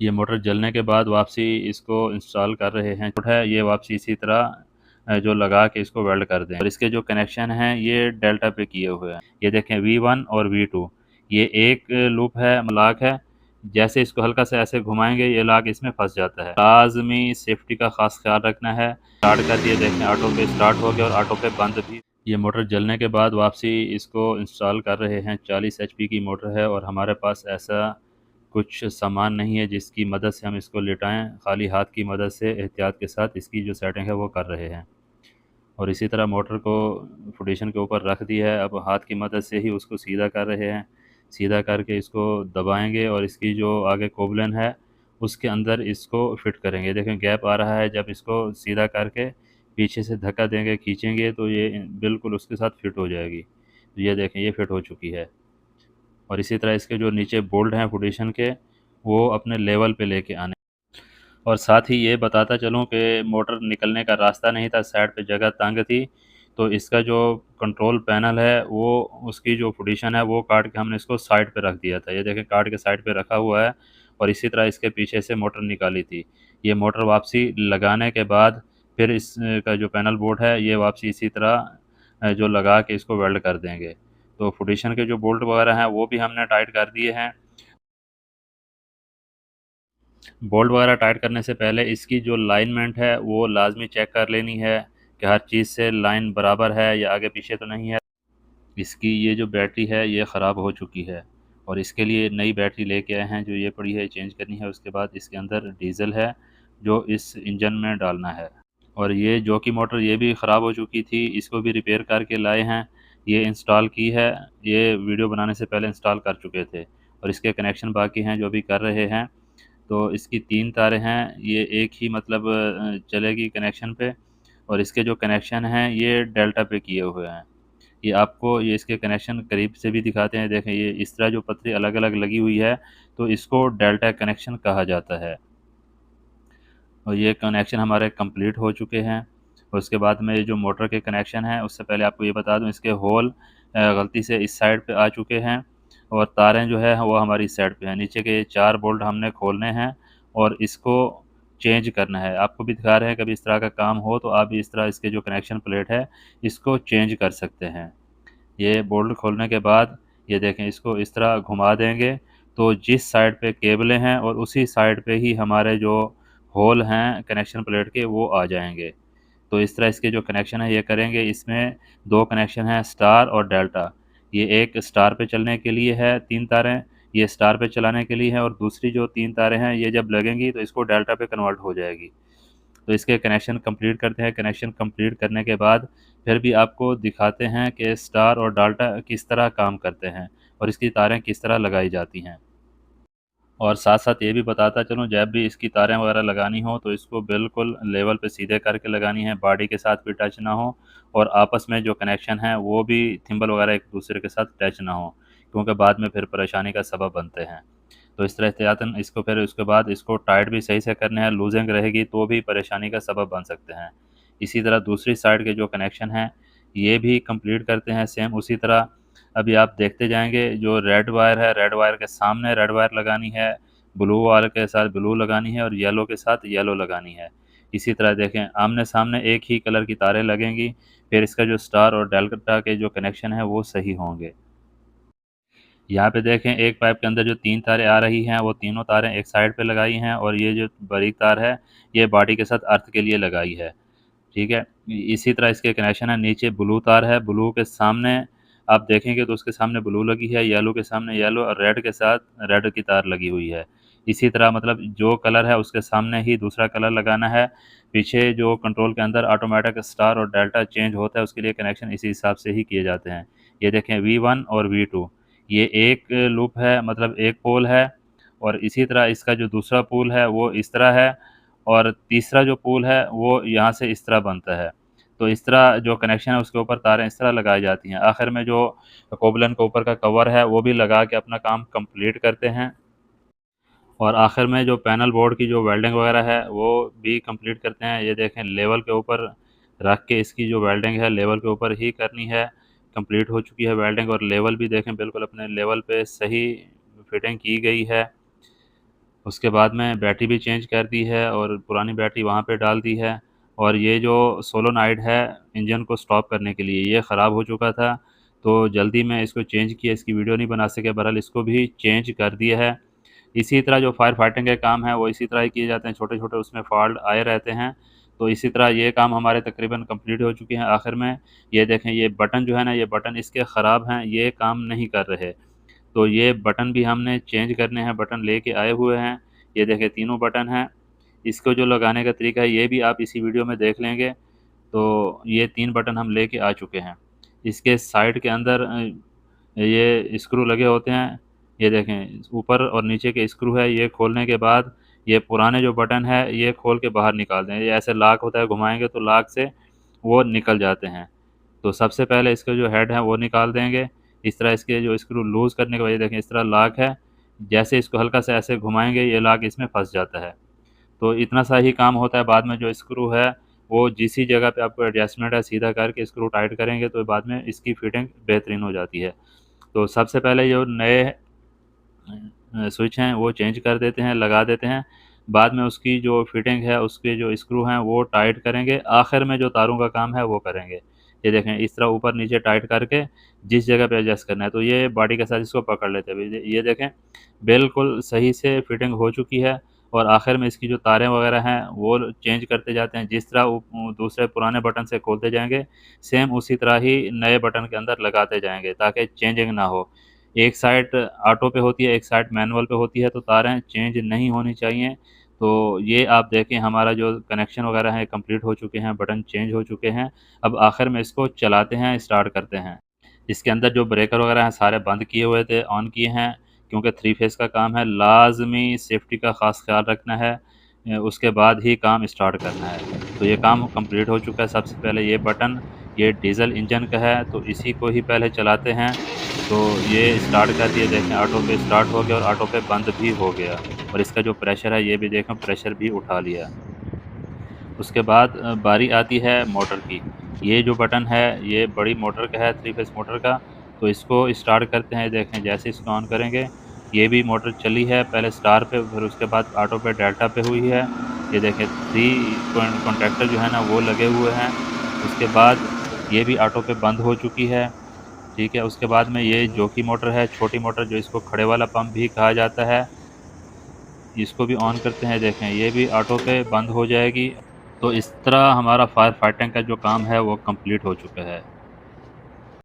ये मोटर जलने के बाद वापसी इसको इंस्टॉल कर रहे हैं। है, ये वापसी इसी तरह जो लगा के इसको वेल्ड कर दें। और इसके जो कनेक्शन हैं, ये डेल्टा पे किए हुए हैं। ये देखें वन और वी टू ये एक लूप है लाक है। जैसे इसको हल्का से ऐसे घुमाएँगे, ये लाक इसमें फंस जाता है। लाजमी सेफ्टी का खास ख्याल रखना है। स्टार्ट कर दिए, देखें ऑटो पे स्टार्ट हो गया और ऑटो पे बंद भी। ये मोटर जलने के बाद वापसी इसको इंस्टॉल कर रहे हैं। 40 एच की मोटर है और हमारे पास ऐसा कुछ सामान नहीं है जिसकी मदद से हम इसको लिटाएँ। खाली हाथ की मदद से एहतियात के साथ इसकी जो सेटिंग है वो कर रहे हैं। और इसी तरह मोटर को फुडेशन के ऊपर रख दिया है। अब हाथ की मदद से ही उसको सीधा कर रहे हैं। सीधा करके इसको दबाएँगे और इसकी जो आगे कोबलन है, उसके अंदर इसको फिट करेंगे। देखें गैप आ रहा है। जब इसको सीधा करके पीछे से धक्का देंगे, खींचेंगे तो ये बिल्कुल उसके साथ फिट हो जाएगी। तो ये देखें, ये फिट हो चुकी है। और इसी तरह इसके जो नीचे बोल्ट हैं फुडेशन के, वो अपने लेवल पे लेके आने। और साथ ही ये बताता चलूँ कि मोटर निकलने का रास्ता नहीं था साइड पे जगह तंग थी तो इसका जो कंट्रोल पैनल है, वो उसकी जो पोजीशन है, वो काट के हमने इसको साइड पे रख दिया था। ये देखें, काट के साइड पे रखा हुआ है और इसी तरह इसके पीछे से मोटर निकाली थी। ये मोटर वापसी लगाने के बाद फिर इसका जो पैनल बोर्ड है, ये वापसी इसी तरह जो लगा के इसको वेल्ड कर देंगे। तो फुडिशन के जो बोल्ट वगैरह हैं, वो भी हमने टाइट कर दिए हैं। बोल्ट वगैरह टाइट करने से पहले इसकी जो लाइनमेंट है, वो लाजमी चेक कर लेनी है कि हर चीज़ से लाइन बराबर है या आगे पीछे तो नहीं है। इसकी ये जो बैटरी है, ये ख़राब हो चुकी है और इसके लिए नई बैटरी लेके आए हैं, जो ये पड़ी है चेंज करनी है, उसके बाद इसके अंदर डीज़ल है, जो इस इंजन में डालना है। और ये जो की मोटर ये भी ख़राब हो चुकी थी, इसको भी रिपेयर करके लाए हैं। ये इंस्टॉल की है, ये वीडियो बनाने से पहले इंस्टॉल कर चुके थे और इसके कनेक्शन बाकी हैं जो भी कर रहे हैं। तो इसकी तीन तारें हैं, ये एक ही मतलब चलेगी कनेक्शन पे और इसके जो कनेक्शन हैं, ये डेल्टा पे किए हुए हैं। ये आपको ये इसके कनेक्शन करीब से भी दिखाते हैं, देखें ये इस तरह जो पतरी अलग अलग लगी हुई है तो इसको डेल्टा कनेक्शन कहा जाता है। और ये कनेक्शन हमारे कंप्लीट हो चुके हैं। उसके बाद में ये जो मोटर के कनेक्शन हैं, उससे पहले आपको ये बता दूँ, इसके होल गलती से इस साइड पे आ चुके हैं और तारें जो है, वो हमारी इस साइड पर हैं। नीचे के चार बोल्ट हमने खोलने हैं और इसको चेंज करना है। आपको भी दिखा रहे हैं, कभी इस तरह का काम हो तो आप इस तरह इसके जो कनेक्शन प्लेट है, इसको चेंज कर सकते हैं। ये बोल्ट खोलने के बाद, ये देखें, इसको इस तरह घुमा देंगे तो जिस साइड पे केबलें हैं और उसी साइड पे ही हमारे जो होल हैं, कनेक्शन प्लेट के, वो आ जाएँगे। तो इस तरह इसके जो कनेक्शन है, ये करेंगे। इसमें दो कनेक्शन हैं स्टार और डेल्टा ये एक स्टार पे चलने के लिए है, तीन तारें। ये स्टार पे चलाने के लिए है और दूसरी जो तीन तारें हैं, ये जब लगेंगी तो इसको डेल्टा पे कन्वर्ट हो जाएगी। तो इसके कनेक्शन कंप्लीट करते हैं। कनेक्शन कंप्लीट करने के बाद फिर भी आपको दिखाते हैं कि स्टार और डाल्टा किस तरह काम करते हैं और इसकी तारें किस तरह लगाई जाती हैं। और साथ साथ ये भी बताता चलूँ, जब भी इसकी तारें वगैरह लगानी हो तो इसको बिल्कुल लेवल पे सीधे करके लगानी है, बॉडी के साथ भी टच ना हो और आपस में जो कनेक्शन है, वो भी थिम्बल वगैरह एक दूसरे के साथ टच ना हो, क्योंकि बाद में फिर परेशानी का सबब बनते हैं। तो इस तरह एहतियातन इसको फिर उसके बाद इसको टाइट भी सही से करने हैं लूजिंग रहेगी तो भी परेशानी का सबब बन सकते हैं। इसी तरह दूसरी साइड के जो कनेक्शन हैं, ये भी कंप्लीट करते हैं सेम उसी तरह अभी आप देखते जाएँगे, जो रेड वायर है रेड वायर के सामने रेड वायर लगानी है ब्लू वायर के साथ ब्लू लगानी है और येलो के साथ येलो लगानी है। इसी तरह देखें आमने सामने एक ही कलर की तारें लगेंगी, फिर इसका जो स्टार और डेल्टा के जो कनेक्शन है वो सही होंगे। यहाँ पे देखें, एक पाइप के अंदर जो तीन तारें आ रही हैं, वो तीनों तारें एक साइड पे लगाई हैं और ये जो बारीक तार है, ये बॉडी के साथ अर्थ के लिए लगाई है। ठीक है? इसी तरह इसके कनेक्शन है, नीचे ब्लू तार है ब्लू के सामने आप देखेंगे तो उसके सामने ब्लू लगी है येलो के सामने येलो और रेड के साथ रेड की तार लगी हुई है। इसी तरह मतलब जो कलर है उसके सामने ही दूसरा कलर लगाना है। पीछे जो कंट्रोल के अंदर ऑटोमेटिक स्टार और डेल्टा चेंज होता है, उसके लिए कनेक्शन इसी हिसाब से ही किए जाते हैं। ये देखें वी वन और वी टू ये एक लूप है मतलब एक पोल है और इसी तरह इसका जो दूसरा पोल है वो इस तरह है और तीसरा जो पोल है वो यहाँ से इस तरह बनता है। तो इस तरह जो कनेक्शन है उसके ऊपर तारें इस तरह लगाई जाती हैं। आखिर में जो कोबलन के ऊपर का कवर है, वो भी लगा के अपना काम कंप्लीट करते हैं। और आखिर में जो पैनल बोर्ड की जो वेल्डिंग वगैरह है, वो भी कंप्लीट करते हैं। ये देखें लेवल के ऊपर रख के इसकी जो वेल्डिंग है लेवल के ऊपर ही करनी है। कंप्लीट हो चुकी है वेल्डिंग और लेवल भी देखें, बिल्कुल अपने लेवल पे सही फिटिंग की गई है। उसके बाद में बैटरी भी चेंज कर दी है और पुरानी बैटरी वहाँ पे डाल दी है। और ये जो सोलोनाइड है इंजन को स्टॉप करने के लिए, ये ख़राब हो चुका था तो जल्दी में इसको चेंज किया, इसकी वीडियो नहीं बना सके, बहरहाल इसको भी चेंज कर दिया है। इसी तरह जो फायर फाइटिंग के काम है, वो इसी तरह ही किए जाते हैं छोटे छोटे उसमें फॉल्ट आए रहते हैं। तो इसी तरह ये काम हमारे तकरीबन कंप्लीट हो चुके हैं आखिर में। ये देखें, ये बटन जो है ना, ये बटन इसके ख़राब हैं, ये काम नहीं कर रहे। तो ये बटन भी हमने चेंज करने हैं, बटन लेके आए हुए हैं। ये देखें, तीनों बटन हैं। इसको जो लगाने का तरीका है, ये भी आप इसी वीडियो में देख लेंगे। तो ये तीन बटन हम लेके आ चुके हैं। इसके साइड के अंदर ये स्क्रू लगे होते हैं। ये देखें, ऊपर और नीचे के स्क्रू है, ये खोलने के बाद ये पुराने जो बटन है, ये खोल के बाहर निकाल दें। ये ऐसे लाक होता है, घुमाएँगे तो लाक से वो निकल जाते हैं। तो सबसे पहले इसका जो हेड है, वो निकाल देंगे। इस तरह इसके जो स्क्रू लूज़ करने की वजह देखें, इस तरह लाक है। जैसे इसको हल्का से ऐसे घुमाएँगे, ये लाक इसमें फंस जाता है। तो इतना सा ही काम होता है। बाद में जो स्क्रू है, वो जिस जगह पे आपको एडजस्टमेंट है, सीधा करके स्क्रू टाइट करेंगे तो बाद में इसकी फिटिंग बेहतरीन हो जाती है। तो सबसे पहले जो नए स्विच हैं, वो चेंज कर देते हैं, लगा देते हैं। बाद में उसकी जो फिटिंग है, उसके जो स्क्रू हैं, वो टाइट करेंगे। आखिर में जो तारों का काम है, वो करेंगे। ये देखें, इस तरह ऊपर नीचे टाइट करके जिस जगह पे एडजस्ट करना है तो ये बॉडी के साथ इसको पकड़ लेते हैं। ये देखें, बिल्कुल सही से फिटिंग हो चुकी है। और आखिर में इसकी जो तारें वगैरह हैं, वो चेंज करते जाते हैं। जिस तरह दूसरे पुराने बटन से खोलते जाएँगे सेम उसी तरह ही नए बटन के अंदर लगाते जाएँगे, ताकि चेंजिंग ना हो। एक साइड ऑटो पे होती है, एक साइड मैनुअल पे होती है तो तारें चेंज नहीं होनी चाहिए। तो ये आप देखें, हमारा जो कनेक्शन वगैरह है कंप्लीट हो चुके हैं बटन चेंज हो चुके हैं। अब आखिर में इसको चलाते हैं स्टार्ट करते हैं। इसके अंदर जो ब्रेकर वगैरह हैं, सारे बंद किए हुए थे ऑन किए हैं। क्योंकि थ्री फ़ेज़ का काम है, लाजमी सेफ्टी का ख़ास ख्याल रखना है उसके बाद ही काम स्टार्ट करना है। तो ये काम कंप्लीट हो चुका है सबसे पहले ये बटन ये डीज़ल इंजन का है तो इसी को ही पहले चलाते हैं। तो ये स्टार्ट कर दिया, देखें ऑटो पे स्टार्ट हो गया और ऑटो पे बंद भी हो गया। और इसका जो प्रेशर है, ये भी देखें प्रेशर भी उठा लिया। उसके बाद बारी आती है मोटर की। ये जो बटन है, ये बड़ी मोटर का है थ्री फेस मोटर का। तो इसको स्टार्ट करते हैं, देखें जैसे इसको ऑन करेंगे, ये भी मोटर चली है, पहले स्टार पे, फिर उसके बाद ऑटो पे डेल्टा पे हुई है। ये देखें थ्री कॉन्ट्रैक्टर जो है ना, वो लगे हुए हैं। उसके बाद ये भी ऑटो पे बंद हो चुकी है। ठीक है, उसके बाद में ये जो की मोटर है, छोटी मोटर जो इसको खड़े वाला पंप भी कहा जाता है। इसको भी ऑन करते हैं, देखें, ये भी ऑटो पे बंद हो जाएगी। तो इस तरह हमारा फायर फाइटिंग का जो काम है, वो कंप्लीट हो चुका है।